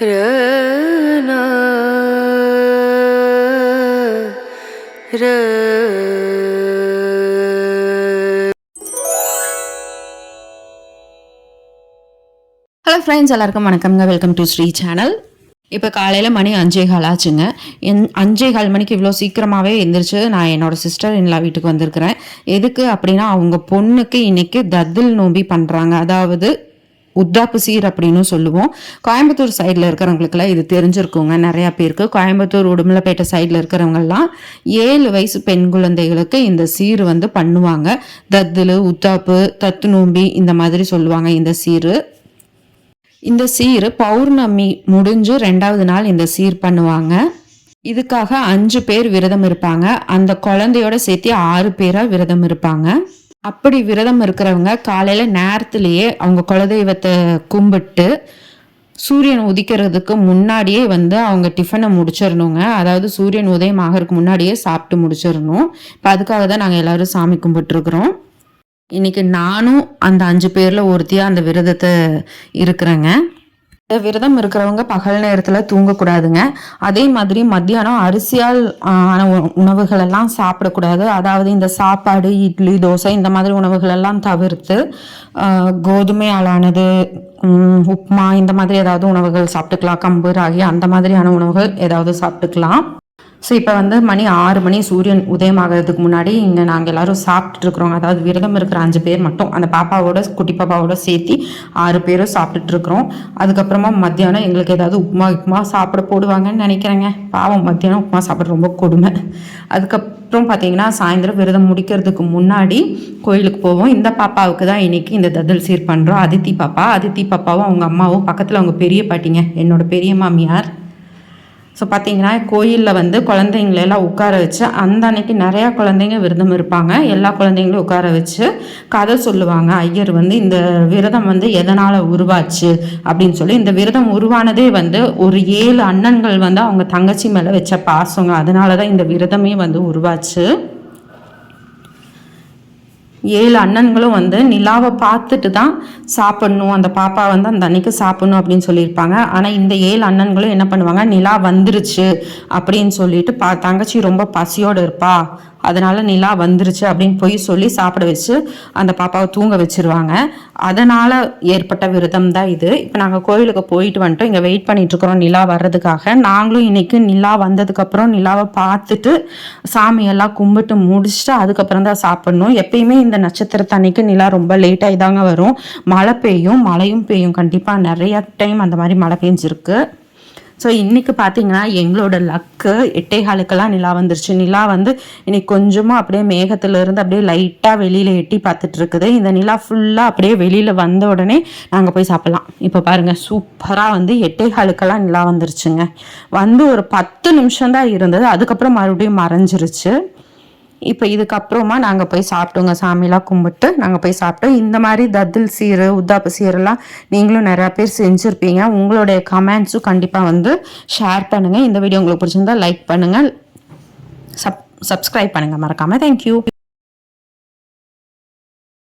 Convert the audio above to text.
ரனா hello friends எல்லாருக்கும் வணக்கம்ங்க welcome to Sri channel இப்போ காலையில் மணி அஞ்சே கால் ஆச்சுங்க. என் அஞ்சே கால் மணிக்கு இவ்வளோ சீக்கிரமாகவே எந்திரிச்சு நான் என்னோட சிஸ்டர் எல்லா வீட்டுக்கு வந்திருக்கிறேன். எதுக்கு அப்படின்னா அவங்க பொண்ணுக்கு இன்றைக்கி தத்தில் நோம்பி பண்ணுறாங்க அதாவது உத்தாப்பு சீர் அப்படின்னு சொல்லுவோம். கோயம்புத்தூர் சைடில் இருக்கிறவங்களுக்குலாம் இது தெரிஞ்சிருக்குங்க. நிறையா பேருக்கு. கோயம்புத்தூர் உடுமலைப்பேட்டை சைடில் இருக்கிறவங்கெல்லாம் ஏழு வயசு பெண் குழந்தைகளுக்கு இந்த சீர் வந்து பண்ணுவாங்க. தத்துலு உத்தாப்பு தத்து நோம்பி இந்த மாதிரி சொல்லுவாங்க இந்த சீர். இந்த சீர் பௌர்ணமி முடிஞ்சு ரெண்டாவது நாள் இந்த சீர் பண்ணுவாங்க. இதுக்காக அஞ்சு பேர் விரதம் இருப்பாங்க. அந்த குழந்தையோட சேர்த்து ஆறு பேராக விரதம் இருப்பாங்க. அப்படி விரதம் இருக்கிறவங்க காலையில் நேரத்துலேயே அவங்க குலதெய்வத்தை கும்பிட்டு சூரியன் உதிக்கிறதுக்கு முன்னாடியே வந்து அவங்க டிஃபனை முடிச்சிடணுங்க. அதாவது சூரியன் உதயம் ஆகிறதுக்கு முன்னாடியே சாப்பிட்டு முடிச்சிடணும். இப்போ அதுக்காக தான் நாங்கள் எல்லோரும் சாமி கும்பிட்டுருக்குறோம். இன்னைக்கு நானும் அந்த அஞ்சு பேரில் ஒருத்தியாக அந்த விரதத்தை இருக்கிறேங்க. விரதம் இருக்கிறவங்க பகல் நேரத்தில் தூங்கக்கூடாதுங்க. அதே மாதிரி மத்தியானம் அரிசியால் ஆன உ- உணவுகள் எல்லாம் சாப்பிடக்கூடாது. அதாவது இந்த சாப்பாடு இட்லி தோசை இந்த மாதிரி உணவுகள் எல்லாம் தவிர்த்து கோதுமையாலானது உப்மா உப்புமா இந்த மாதிரி ஏதாவது உணவுகள் சாப்பிட்டுக்கலாம். கம்பு ராகி அந்த மாதிரியான உணவுகள் ஏதாவது சாப்பிட்டுக்கலாம். ஸோ இப்போ வந்து மணி ஆறு மணி சூரியன் உதயமாகிறதுக்கு முன்னாடி இங்கே நாங்கள் எல்லாரும் சாப்பிட்டுட்டு அதாவது விரதம் இருக்கிற அஞ்சு பேர் மட்டும் அந்த பாப்பாவோட குட்டி பாப்பாவோட சேர்த்து ஆறு பேரும் சாப்பிட்டுட்ருக்குறோம் அதுக்கப்புறமா மத்தியானம் எங்களுக்கு ஏதாவது உப்புமா உப்புமா சாப்பிட போடுவாங்கன்னு நினைக்கிறேங்க. பாவம் மத்தியானம் உப்புமா சாப்பிட ரொம்ப கொடுமை. அதுக்கப்புறம் பார்த்தீங்கன்னா சாயந்தரம் விரதம் முடிக்கிறதுக்கு முன்னாடி கோயிலுக்கு போவோம். இந்த பாப்பாவுக்கு தான் இன்னைக்கு இந்த ததல் சீர் பண்ணுறோம் அதித்தி பாப்பா அதித்தி பாப்பாவும் அவங்க அம்மாவும் பக்கத்தில் அவங்க பெரிய பாட்டிங்க என்னோட பெரிய மாமியார். ஸோ பார்த்தீங்கன்னா கோயிலில் வந்து குழந்தைங்கள எல்லாம் உட்கார வச்சு அந்த அன்னைக்கு நிறையா குழந்தைங்க விரதம் இருப்பாங்க. எல்லா குழந்தைங்களும் உட்கார வச்சு கதை சொல்லுவாங்க. ஐயர் வந்து இந்த விரதம் வந்து எதனால் உருவாச்சு அப்படின்னு சொல்லி இந்த விரதம் உருவானதே வந்து ஒரு ஏழு அண்ணன்கள் வந்து அவங்க தங்கச்சி மேலே வச்ச பாசங்க. அதனால தான் இந்த விரதமே வந்து உருவாச்சு. ஏழு அண்ணன்களும் வந்து நிலாவை பார்த்துட்டு தான் சாப்பிடணும். அந்த பாப்பா வந்து அந்த அன்னைக்கு சாப்பிடணும் அப்படின்னு சொல்லியிருப்பாங்க. ஆனால் இந்த ஏழு அண்ணன்களும் என்ன பண்ணுவாங்க? நிலா வந்துருச்சு அப்படின்னு சொல்லிட்டு பா தங்கச்சி ரொம்ப பசியோடு இருப்பா. அதனால நிலா வந்துருச்சு அப்படின்னு போய் சொல்லி சாப்பிட வச்சு அந்த பாப்பாவை தூங்க வச்சிருவாங்க. அதனால ஏற்பட்ட விரதம் தான் இது. இப்போ நாங்கள் கோயிலுக்கு போயிட்டு வந்துட்டோம். இங்கே வெயிட் பண்ணிட்டு இருக்கிறோம் நிலா வர்றதுக்காக. நாங்களும் இன்னைக்கு நிலா வந்ததுக்கப்புறம் நிலாவை பார்த்துட்டு சாமியெல்லாம் கும்பிட்டு முடிச்சுட்டு அதுக்கப்புறம் தான் சாப்பிடணும். எப்பயுமே இந்த நட்சத்திரத்தன்னைக்கு நிலா ரொம்ப லேட்டாகி தாங்க வரும். மழை பெய்யும் மழையும் பெய்யும். கண்டிப்பாக நிறைய டைம் அந்த மாதிரி மழை பெஞ்சிருக்கு. ஸோ இன்னைக்கு பார்த்தீங்கன்னா எங்களோட லக்கு எட்டே காலுக்கெல்லாம் நிலா வந்துருச்சு. நிலா வந்து இன்னைக்கு கொஞ்சமாக அப்படியே மேகத்துல இருந்து அப்படியே லைட்டாக வெளியில் எட்டி பார்த்துட்டு இருக்குது இந்த நிலா ஃபுல்லாக அப்படியே வெளியில் வந்த உடனே நாங்கள் போய் சாப்பிட்லாம். இப்போ பாருங்க சூப்பராக வந்து எட்டே காலுக்கெல்லாம் நிலா வந்துருச்சுங்க. வந்து ஒரு பத்து நிமிஷம் தான் இருந்தது. அதுக்கப்புறம் மறுபடியும் மறைஞ்சிருச்சு. இப்போ இதுக்கப்புறமா நாங்கள் போய் சாப்பிட்டோங்க. சாமிலாம் கும்பிட்டு நாங்கள் போய் சாப்பிட்டோம். இந்த மாதிரி தத்தில் சீரு உத்தாப்பு சீரெல்லாம் நீங்களும் நிறையா பேர் செஞ்சுருப்பீங்க. உங்களுடைய கமெண்ட்ஸும் கண்டிப்பாக வந்து ஷேர் பண்ணுங்கள் இந்த வீடியோ உங்களுக்கு பிடிச்சிருந்தா லைக் பண்ணுங்கள் சப் சப்ஸ்கிரைப் பண்ணுங்கள் மறக்காமல் தேங்க்யூ